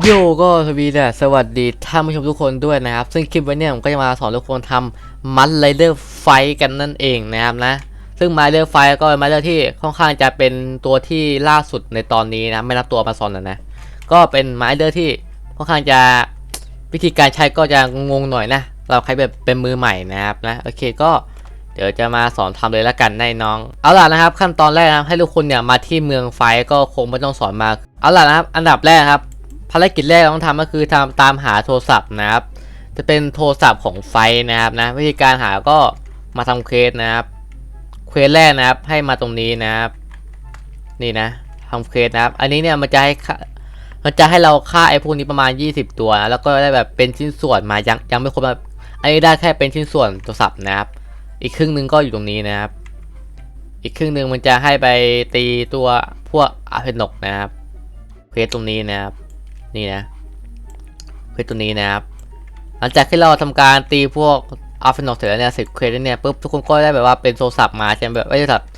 โยก็สวีดสวัสดีท่านผู้ชมทุกคนด้วยนะครับ ซึ่งคลิปวันนี้ผมก็จะมาสอนทุกคนทำมันไรเดอร์ไฟกันนั่นเองนะครับนะ ซึ่งมาเดอร์ไฟก็เป็นมาเดอร์ที่ค่อนข้างจะเป็นตัวที่ล่าสุดในตอนนี้นะไม่นับตัวมาซอนนะนะ ก็เป็นมาเดอร์ที่ค่อนข้างจะวิธีการใช้ก็จะงงหน่อยนะ เราใครแบบเป็นมือใหม่นะครับนะโอเคก็เดี๋ยวจะมาสอนทำเลยละกันในน้อง เอาล่ะนะครับ ขั้นตอนแรกนะให้ทุกคนเนี่ยมาที่เมืองไฟก็คงไม่ต้องสอนมา เอาล่ะนะครับ อันดับแรกครับ ภารกิจแรกต้องทำก็คือทำตามหาโทรศัพท์นะครับ จะเป็นโทรศัพท์ของไฟนะครับนะวิธีการหาก็มาทำเควสนะครับเควสแรกนะครับ ให้มาตรงนี้นะครับ นี่นะทำเควสนะครับ อันนี้เนี่ยมันจะให้ค่ามันจะให้เราฆ่าไอ้พวกนี้ประมาณ 20 ตัวนะแล้วก็ได้แบบเป็นชิ้นส่วนมายังยังไม่ครบแบบอันนี้ได้แค่เป็นชิ้นส่วนโทรศัพท์นะครับ อีกครึ่งหนึ่งก็อยู่ตรงนี้นะครับ อีกครึ่งหนึ่งมันจะให้ไปตีตัวพวกอาเพนกนะครับ เควสตรงนี้นะครับ นี่นะเควสตัวนี้นะครับ หลังจากที่เราทำการตีพวกอาร์เฟนอกเสร็จแล้วเนี่ยเสร็จเควสเนี่ยปุ๊บทุกคนก็ได้แบบว่าเป็นโทรศัพท์มาใช่ไหมแบบไม่ใช่โทรศัพท์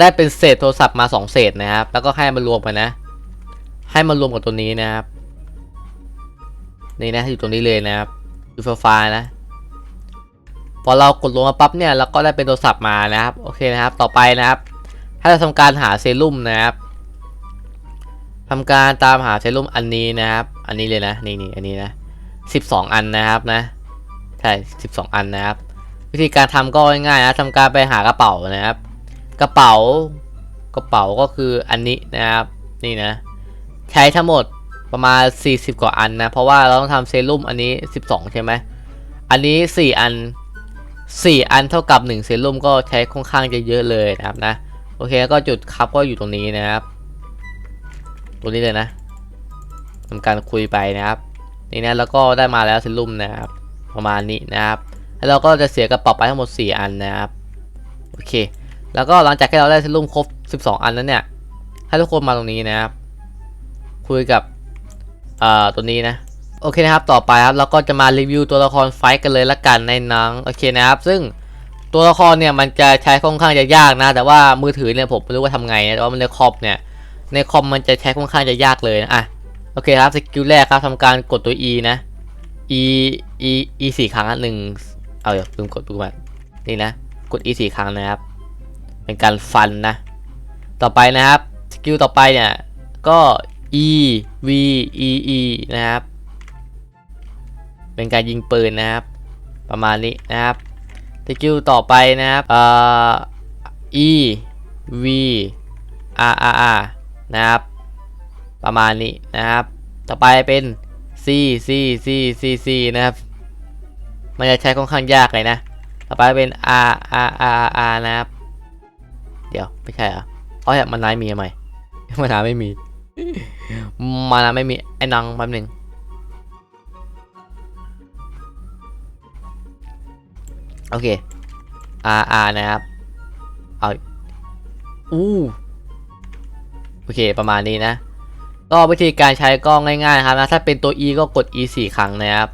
ได้เป็นเศษโทรศัพท์มาสองเศษนะครับ แล้วก็ให้มารวมกันนะ ให้มารวมกับตัวนี้นะครับ นี่นะอยู่ตรงนี้เลยนะครับอยู่ฟ้านะ พอเรากดลงมาปั๊บเนี่ยเราก็ได้เป็นโทรศัพท์มานะครับ โอเคนะครับ ต่อไปนะครับถ้าเราทำการหาเซรุ่มนะครับ ทำการตามหาเซรุ่มอันนี้นะครับ อันนี้เลยนะนี่นี่อันนี้นะสิบสองอันนะครับนะใช่สิบสองอันนะครับ วิธีการทำก็ง่ายๆนะทำการไปหากระเป๋านะครับ กระเป๋ากระเป๋าก็คืออันนี้นะครับนี่นะ ใช้ทั้งหมดประมาณ 40 กว่าอันนะ เพราะว่าเราต้องทำเซรุ่มอันนี้ 12 ใช่ไหมอันนี้ 4 อัน 4 อันเท่ากับ 1 เซรุ่มก็ใช้ค่อนข้างจะเยอะเลยนะครับนะ โอเคแล้วก็จุดคับก็อยู่ตรงนี้นะครับ ตรงนี้เลยนะทำการคุยไปนะครับ นี่นะแล้วก็ได้มาแล้วเซรุ่มนะครับ ประมาณนี้นะครับ แล้วเราก็จะเสียกระเป๋าไปทั้งหมด 4 อันนะครับ โอเค แล้วก็หลังจากที่เราได้เซรุ่มครบ 12 อันนั้นเนี่ย ให้ทุกคนมาตรงนี้นะครับ คุยกับเอ่อตัวนี้นะ โอเคนะครับ ต่อไปครับ เราก็จะมารีวิวตัวละครไฟท์กันเลยละกันในนัง โอเคนะครับ ซึ่งตัวละครเนี่ยมันจะใช้ค่อนข้างจะยากนะ แต่ว่ามือถือเนี่ยผมไม่รู้ว่าทำไงนะแต่ว่ามันในคอมเนี่ย ในคอมมันจะใช้ค่อนข้างจะยากเลยนะอะโอเคครับสกิลแรกครับทำการกดตัว E นะ E E E สี่ครั้งนหนึ่งเอาเดี๋ยวลืมกดดูมานี่นะ กด E สี่ครั้งนะครับ เป็นการฟันนะ ต่อไปนะครับสกิลต่อไปเนี่ยก็ E V E E นะครับ เป็นการยิงปืนนะครับ ประมาณนี้นะครับสกิลต่อไปนะครับเอ่อ E V R R R นะครับ ประมาณนี้นะครับ ต่อไปเป็น C C C C C นะครับ มันจะใช้ค่อนข้างยากเลยนะ ต่อไปเป็น R R R R นะครับ เดี๋ยวไม่ใช่เหรออ๋ออยากมันนายมีทำไมมันนาไม่มีมานาไม่มีไอ้นังแป๊บหนึงโอเค R R นะครับ เอาอู้ โอเค ประมาณนี้นะ ก็วิธีการใช้ก็ง่ายๆครับนะ ถ้าเป็นตัว E ก็กด E 4ครั้งนะครับ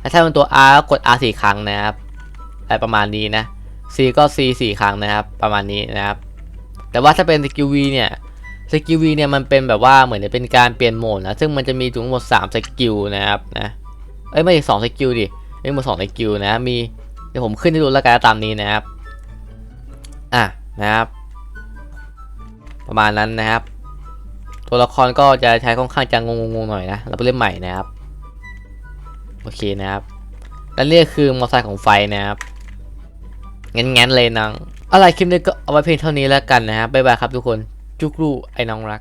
และถ้าเป็นตัว R ก็กด R 4ครั้งนะครับอะไรประมาณนี้นะ C ก็ C 4ครั้งนะครับ ประมาณนี้นะครับ แต่ว่าถ้าเป็นสกิล V เนี่ยสกิล V เนี่ยมันเป็นแบบว่าเหมือนจะเป็นการเปลี่ยนโหมดนะ ซึ่งมันจะมีถึงหมด3สกิลนะครับนะ เอ้ยไม่ใช่สองสกิลดิไม่หมดสองสกิลนะ มีเดี๋ยวผมขึ้นให้ดูแล้วกันตามนี้นะครับ อะนะครับ ประมาณนั้นนะครับ ตัวละครก็จะใช้ค่อนข้างจะงงงหน่อยนะเราไปเล่นใหม่นะครับ โอเคนะครับและนี่คือมอเตอร์ไซค์ของไฟนะครับงั้นงั้นเลยน้องอะไรคลิปนี้ก็เอาไว้เพียงเท่านี้แล้วกันนะครับบ๊ายบายครับทุกคนจุกรูไอ้น้องรัก